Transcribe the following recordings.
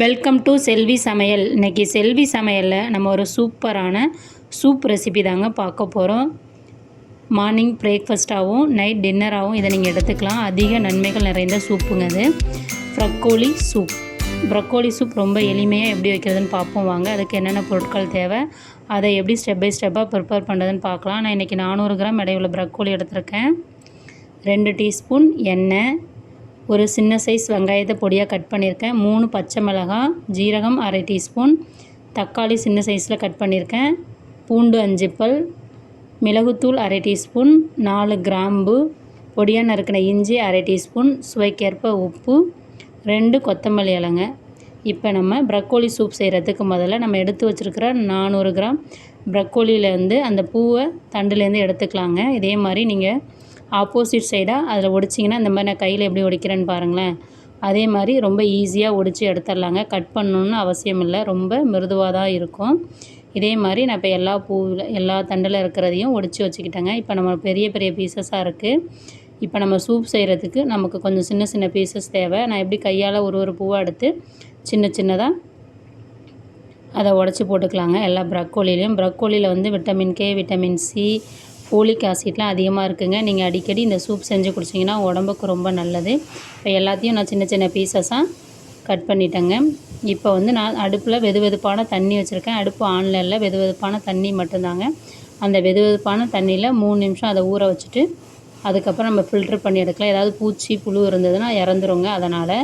Welcome to செல்வி சமையல் இன்னைக்கு செல்வி சமையலில் நம்ம ஒரு சூப்பரான சூப் ரெசிபி தாங்க பார்க்க போகிறோம் மார்னிங் பிரேக்ஃபாஸ்ட்டாகவும் நைட் டின்னராகவும் இதை நீங்கள் எடுத்துக்கலாம். அதிக நன்மைகள் நிறைந்த சூப்புங்க அது. ப்ரக்கோலி சூப் ப்ரக்கோலி சூப் ரொம்ப எளிமையாக எப்படி வைக்கிறதுன்னு பார்ப்போம் வாங்க. அதுக்கு என்னென்ன பொருட்கள் தேவை அதை எப்படி ஸ்டெப் பை ஸ்டெப்பாக ப்ரிப்பேர் பண்ணுறதுன்னு பார்க்கலாம். நான் இன்றைக்கி நானூறு கிராம் இடையுள்ள ப்ரக்கோலி எடுத்திருக்கேன். ரெண்டு டீஸ்பூன் எண்ணெய் ஒரு சின்ன சைஸ் வெங்காயத்தை பொடியாக கட் பண்ணியிருக்கேன். மூணு பச்சை மிளகாய் ஜீரகம் அரை டீஸ்பூன். தக்காளி சின்ன சைஸில் கட் பண்ணியிருக்கேன். பூண்டு அஞ்சு பல். மிளகுத்தூள் அரை டீஸ்பூன். நாலு கிராம்பு. பொடியாக நறுக்கின இஞ்சி அரை டீஸ்பூன். சுவைக்கேற்ப உப்பு. ரெண்டு கொத்தமல்லி இலைங்க. இப்போ நம்ம ப்ரக்கோலி சூப் செய்கிறதுக்கு முதல்ல நம்ம எடுத்து வச்சுருக்கிற நானூறு கிராம் ப்ரக்கோலியிலேருந்து அந்த பூவை தண்டுலேருந்து எடுத்துக்கலாங்க. இதே மாதிரி நீங்கள் ஆப்போசிட் சைடாக அதில் ஒடிச்சிங்கன்னா இந்த மாதிரி நான் கையில் எப்படி ஒடிக்கிறேன்னு பாருங்களேன். அதே மாதிரி ரொம்ப ஈஸியாக ஒடிச்சு எடுத்துடலாங்க. கட் பண்ணணுன்னு அவசியம் இல்லை. ரொம்ப மிருதுவாக தான் இருக்கும். இதே மாதிரி நான் இப்போ எல்லா பூவில் எல்லா தண்டில் இருக்கிறதையும் ஒடிச்சு வச்சுக்கிட்டேங்க. இப்போ நம்ம பெரிய பெரிய பீசஸாக இருக்குது இப்போ நம்ம சூப் செய்கிறதுக்கு நமக்கு கொஞ்சம் சின்ன சின்ன பீசஸ் தேவை. நான் எப்படி கையால் ஒரு ஒரு பூவாக எடுத்து சின்ன சின்னதாக அதை உடச்சி போட்டுக்கலாங்க. எல்லா ப்ரக்கோலிலையும் ப்ரக்கோலியில் வந்து vitamin K vitamin C folic ஆசிட்லாம் அதிகமாக இருக்குங்க. நீங்கள் அடிக்கடி இந்த சூப் செஞ்சு குடிச்சிங்கன்னா உடம்புக்கு ரொம்ப நல்லது. இப்போ எல்லாத்தையும் நான் சின்ன சின்ன பீசஸாக கட் பண்ணிட்டேங்க. இப்போ வந்து நான் அடுப்பில் வெது வெதுப்பான தண்ணி வச்சுருக்கேன். அடுப்பு ஆன்லைனில் இல்லை. வெது வெதுப்பான தண்ணி மட்டும்தாங்க. அந்த வெது வெதுப்பான தண்ணியில் மூணு நிமிஷம் அதை ஊற வச்சுட்டு அதுக்கப்புறம் நம்ம ஃபில்ட்ரு பண்ணி எடுக்கலாம். ஏதாவது பூச்சி புழு இருந்ததுன்னா இறந்துருங்க. அதனால்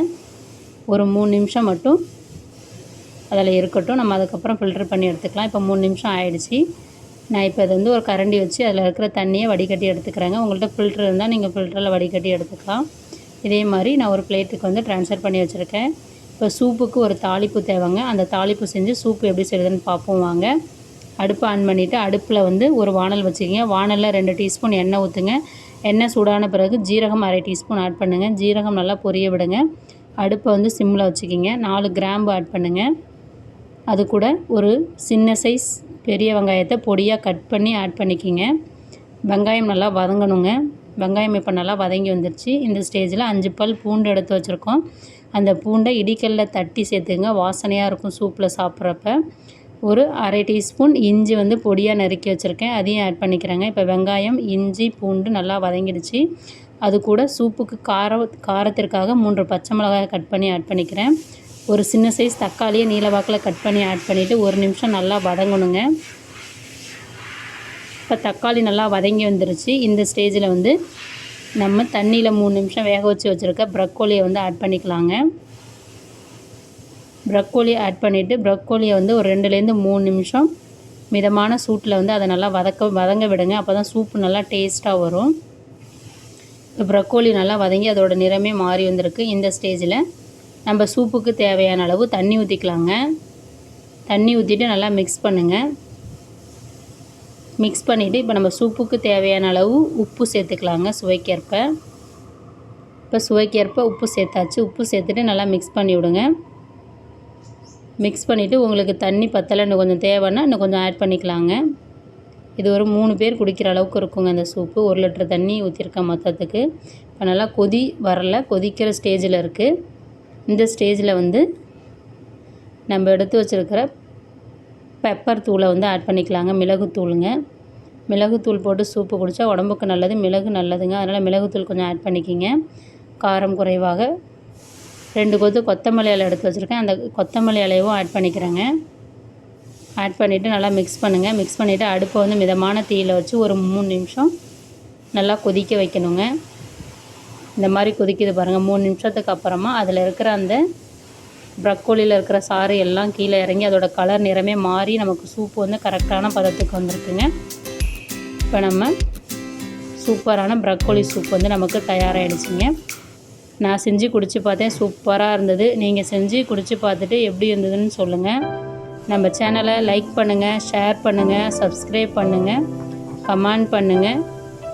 ஒரு மூணு நிமிஷம் மட்டும் அதில் இருக்கட்டும். நம்ம அதுக்கப்புறம் ஃபில்ட்ரு பண்ணி எடுத்துக்கலாம். இப்போ மூணு நிமிஷம் ஆயிடுச்சு. நான் இப்போ இது வந்து ஒரு கரண்டி வச்சு அதில் இருக்கிற தண்ணியை வடிகட்டி எடுத்துக்கிறேங்க. உங்கள்கிட்ட ஃபில்ட்ரு இருந்தால் நீங்கள் ஃபில்டரில் வடிகட்டி எடுத்துக்கலாம். இதே மாதிரி நான் ஒரு பிளேட்டுக்கு வந்து ட்ரான்ஸ்ஃபர் பண்ணி வச்சுருக்கேன். இப்போ சூப்புக்கு ஒரு தாளிப்பு தேவைங்க. அந்த தாளிப்பு செஞ்சு சூப்பு எப்படி செய்யுதுன்னு பார்ப்போம் வாங்க. அடுப்பை ஆன் பண்ணிவிட்டு அடுப்பில் வந்து ஒரு வானல் வச்சுக்கிங்க. வானலில் ரெண்டு டீஸ்பூன் எண்ணெய் ஊற்றுங்க எண்ணெய் சூடான பிறகு ஜீரகம் அரை டீஸ்பூன் ஆட் பண்ணுங்கள் ஜீரகம் நல்லா பொரிய விடுங்க. அடுப்பை வந்து சிம்மில் வச்சுக்கிங்க. நாலு கிராம்பு ஆட் பண்ணுங்கள் அது கூட ஒரு சின்ன சைஸ் பெரிய வெங்காயத்தை பொடியாக கட் பண்ணி ஆட் பண்ணிக்கிங்க. வெங்காயம் நல்லா வதங்கணுங்க. வெங்காயம் இப்போ நல்லா வதங்கி வந்துருச்சு. இந்த ஸ்டேஜில் அஞ்சு பல் பூண்டு எடுத்து வச்சுருக்கோம். அந்த பூண்டை இடிக்கல்ல தட்டி சேர்த்துங்க. வாசனையாக இருக்கும் சூப்பில் சாப்பிட்றப்ப. ஒரு அரை டீஸ்பூன் இஞ்சி வந்து பொடியாக நறுக்கி வச்சுருக்கேன். அதையும் ஆட் பண்ணிக்கிறேங்க. இப்போ வெங்காயம் இஞ்சி பூண்டு நல்லா வதங்கிடுச்சு. அது கூட சூப்புக்கு காரம் காரத்திற்காக மூன்று பச்சை மிளகாய் கட் பண்ணி ஆட் பண்ணிக்கிறேன். ஒரு சின்ன சைஸ் தக்காளியை நீலவாக்கில் கட் பண்ணி ஆட் பண்ணிவிட்டு ஒரு நிமிஷம் நல்லா வதங்கணுங்க. இப்போ தக்காளி நல்லா வதங்கி வந்துருச்சு. இந்த ஸ்டேஜில் வந்து நம்ம தண்ணியில் மூணு நிமிஷம் வேக வச்சு வச்சுருக்க ப்ரக்கோலியை வந்து ஆட் பண்ணிக்கலாங்க. ப்ரக்கோலி ஆட் பண்ணிவிட்டு ப்ரக்கோலியை வந்து ஒரு ரெண்டுலேருந்து மூணு நிமிஷம் மிதமான சூட்டில் வந்து அதை நல்லா வதக்க வதங்க விடுங்க. அப்போ தான் சூப்பு நல்லா டேஸ்ட்டாக வரும். இப்போ ப்ரக்கோலி நல்லா வதங்கி அதோட நிறமே மாறி வந்திருக்கு. இந்த ஸ்டேஜில் நம்ம சூப்புக்கு தேவையான அளவு தண்ணி ஊற்றிக்கலாங்க தண்ணி ஊற்றிட்டு நல்லா மிக்ஸ் பண்ணுங்கள் மிக்ஸ் பண்ணிவிட்டு இப்போ நம்ம சூப்புக்கு தேவையான அளவு உப்பு சேர்த்துக்கலாங்க சுவைக்கேற்ப. இப்போ சுவைக்கேற்ப உப்பு சேர்த்தாச்சு. உப்பு சேர்த்துட்டு நல்லா மிக்ஸ் பண்ணி விடுங்க. மிக்ஸ் பண்ணிவிட்டு உங்களுக்கு தண்ணி பத்தலை இன்னும் கொஞ்சம் தேவைன்னா இன்னும் கொஞ்சம் ஆட் பண்ணிக்கலாங்க. இது ஒரு மூணு பேர் குடிக்கிற அளவுக்கு இருக்குங்க அந்த சூப்பு. ஒரு லிட்டர் தண்ணி ஊற்றிருக்கேன் மொத்தத்துக்கு. இப்போ நல்லா கொதி வரல கொதிக்கிற ஸ்டேஜில் இருக்குது இந்த ஸ்டேஜில் வந்து நம்ம எடுத்து வச்சுருக்கிற பெப்பர் தூளை வந்து ஆட் பண்ணிக்கலாங்க. மிளகுத்தூளுங்க மிளகுத்தூள் போட்டு சூப்பு குடித்தா உடம்புக்கு நல்லது மிளகு நல்லதுங்க. அதனால் மிளகுத்தூள் கொஞ்சம் ஆட் பண்ணிக்கிங்க. காரம் குறைவாக ரெண்டு கொத்து கொத்தமல்லி இலை எடுத்து வச்சுருக்கேன். அந்த கொத்தமல்லி இலையவும் ஆட் பண்ணிக்கிறேங்க. ஆட் பண்ணிவிட்டு நல்லா மிக்ஸ் பண்ணுங்கள் மிக்ஸ் பண்ணிவிட்டு அடுப்பை வந்து மிதமான தீயில் வச்சு ஒரு மூணு நிமிஷம் நல்லா கொதிக்க வைக்கணுங்க. இந்த மாதிரி கொதிக்குது பாருங்கள் மூணு நிமிஷத்துக்கு அப்புறமா அதில் இருக்கிற அந்த ப்ரக்கோலியில் இருக்கிற சாறு எல்லாம் கீழே இறங்கி அதோட கலர் நிறமே மாறி நமக்கு சூப்பு வந்து கரெக்டான பதத்துக்கு வந்திருக்குங்க இப்போ நம்ம சூப்பரான ப்ரக்கோலி சூப் வந்து நமக்கு தயாராகிடுச்சிங்க நான் செஞ்சு குடித்து பார்த்தேன். சூப்பராக இருந்தது. நீங்கள் செஞ்சு குடித்து பார்த்துட்டு எப்படி இருந்ததுன்னு சொல்லுங்கள் நம்ம சேனலை லைக் பண்ணுங்கள் ஷேர் பண்ணுங்கள் சப்ஸ்கிரைப் பண்ணுங்கள் கமெண்ட் பண்ணுங்கள்